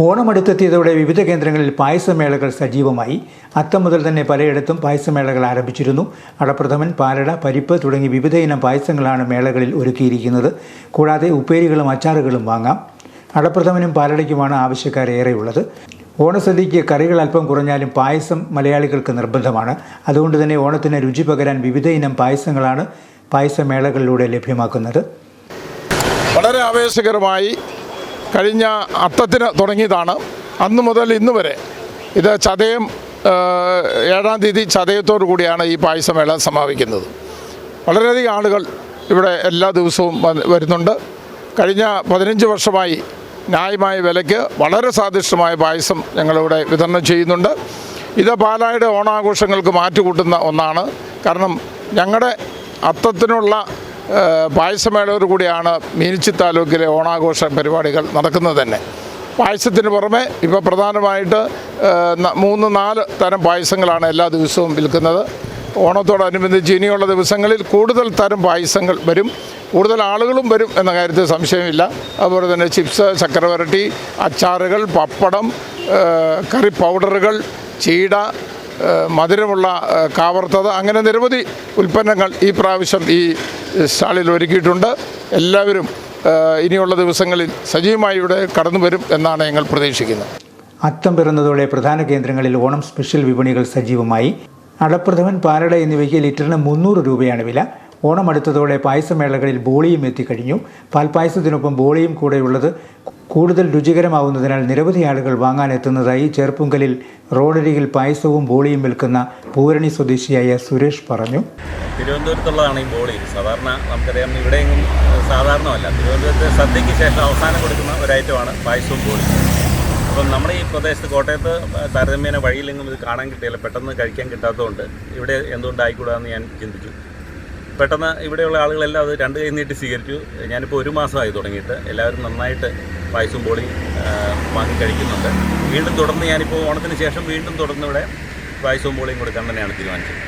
ഓണമടുത്തെത്തിയതോടെ വിവിധ കേന്ദ്രങ്ങളിൽ പായസമേളകൾ സജീവമായി. അത്തം മുതൽ തന്നെ പലയിടത്തും പായസമേളകൾ ആരംഭിച്ചിരുന്നു. അടപ്രഥമൻ പാലട പരിപ്പ് തുടങ്ങി വിവിധ ഇനം പായസങ്ങളാണ് മേളകളിൽ ഒരുക്കിയിരിക്കുന്നത്. കൂടാതെ ഉപ്പേരികളും അച്ചാറുകളും വാങ്ങാം. അടപ്രഥമനും പാലടയ്ക്കുമാണ് ആവശ്യക്കാരേറെയുള്ളത് ഓണസദ്യയ്ക്ക് കറികൾ അല്പം കുറഞ്ഞാലും പായസം മലയാളികൾക്ക് നിർബന്ധമാണ്. അതുകൊണ്ട് തന്നെ ഓണത്തിന് രുചി പകരാൻ വിവിധ ഇനം പായസങ്ങളാണ് പായസമേളകളിലൂടെ ലഭ്യമാക്കുന്നത്. വളരെ ആവേശകരമായി കഴിഞ്ഞ അത്തത്തിന് തുടങ്ങിയതാണ്. അന്ന് മുതൽ ഇന്ന് വരെ ഇത് ചതയം ഏഴാം തീയതി ചതയത്തോടു കൂടിയാണ് ഈ പായസമേള സമാപിക്കുന്നത്. വളരെയധികം ആളുകൾ ഇവിടെ എല്ലാ ദിവസവും വരുന്നുണ്ട്. കഴിഞ്ഞ പതിനഞ്ച് വർഷമായി ന്യായമായ വിലയ്ക്ക് വളരെ സ്വാദിഷ്ടമായ പായസം ഞങ്ങളിവിടെ വിതരണം ചെയ്യുന്നുണ്ട്. ഇത് പാലായുടെ ഓണാഘോഷങ്ങൾക്ക് മാറ്റുകൂട്ടുന്ന ഒന്നാണ്. കാരണം ഞങ്ങളുടെ അത്തത്തിനുള്ള പായസമേളയോട് കൂടിയാണ് മീനച്ചി താലൂക്കിലെ ഓണാഘോഷ പരിപാടികൾ നടക്കുന്നത് തന്നെ. പായസത്തിന് പുറമെ ഇപ്പോൾ പ്രധാനമായിട്ട് മൂന്ന് നാല് തരം പായസങ്ങളാണ് എല്ലാ ദിവസവും വിൽക്കുന്നത്. ഓണത്തോടനുബന്ധിച്ച് ഇനിയുള്ള ദിവസങ്ങളിൽ കൂടുതൽ തരം പായസങ്ങൾ വരും. കൂടുതൽ ആളുകളും വരും എന്ന കാര്യത്തിൽ സംശയമില്ല. അതുപോലെ തന്നെ ചിപ്സ് ചക്കരവരട്ടി അച്ചാറുകൾ പപ്പടം കറി പൗഡറുകൾ ചീട മധുരമുള്ള കാവർത്തത അങ്ങനെ നിരവധി ഉൽപ്പന്നങ്ങൾ ഈ പ്രാവശ്യം ഈ സ്റ്റാളിൽ ഒരുക്കിയിട്ടുണ്ട്. എല്ലാവരും ഇനിയുള്ള ദിവസങ്ങളിൽ സജീവമായി ഇവിടെ കടന്നു വരും എന്നാണ് ഞങ്ങൾ പ്രതീക്ഷിക്കുന്നത്. അത്തം പിറന്നതോടെ പ്രധാന കേന്ദ്രങ്ങളിൽ ഓണം സ്പെഷ്യൽ വിപണികൾ സജീവമായി. അടപ്രഥമൻ പാലട എന്നിവയ്ക്ക് ലിറ്ററിന് മുന്നൂറ് രൂപയാണ് വില. ഓണം അടുത്തതോടെ പായസമേളകളിൽ ബോളിയും എത്തിക്കഴിഞ്ഞു. പാൽപ്പായസത്തിനൊപ്പം ബോളിയും കൂടെയുള്ളത് കൂടുതൽ രുചികരമാവുന്നതിനാൽ നിരവധി ആളുകൾ വാങ്ങാനെത്തുന്നതായി ചെറുപ്പുങ്കലിൽ റോഡരികിൽ പായസവും ബോളിയും വിൽക്കുന്ന പൂരണി സ്വദേശിയായ സുരേഷ് പറഞ്ഞു. തിരുവനന്തപുരത്തുള്ളതാണ് ഈ ബോളി. സാധാരണ നമുക്കറിയാം ഇവിടെയെങ്കിലും സാധാരണമല്ല. തിരുവനന്തപുരത്ത് സദ്യയ്ക്ക് ശേഷം അവസാനം കൊടുക്കുന്ന ഒരു ഐറ്റമാണ് പായസവും ബോളി. അപ്പം നമ്മുടെ ഈ പ്രദേശത്ത് കോട്ടയത്ത് താരതമ്യേന വഴിയിലെങ്കിലും ഇത് കാണാൻ കിട്ടിയില്ല. പെട്ടെന്ന് കഴിക്കാൻ കിട്ടാത്തതുകൊണ്ട് ഇവിടെ എന്തുകൊണ്ട് ആയിക്കൂടാന്ന് ഞാൻ ചിന്തിച്ചു. പെട്ടെന്ന് ഇവിടെയുള്ള ആളുകളെല്ലാം അത് രണ്ട് കൈ നീട്ടി സ്വീകരിച്ചു. ഞാനിപ്പോൾ ഒരു മാസമായി തുടങ്ങിയിട്ട് എല്ലാവരും നന്നായിട്ട് പായസവും പൊളി വാങ്ങി കഴിക്കുന്നുണ്ട്. വീണ്ടും തുടർന്ന് ഞാനിപ്പോൾ ഓണത്തിന് ശേഷം വീണ്ടും തുടർന്ന് ഇവിടെ പായസവും പൊളിയും കൊടുക്കാൻ തന്നെയാണ് തീരുമാനിച്ചത്.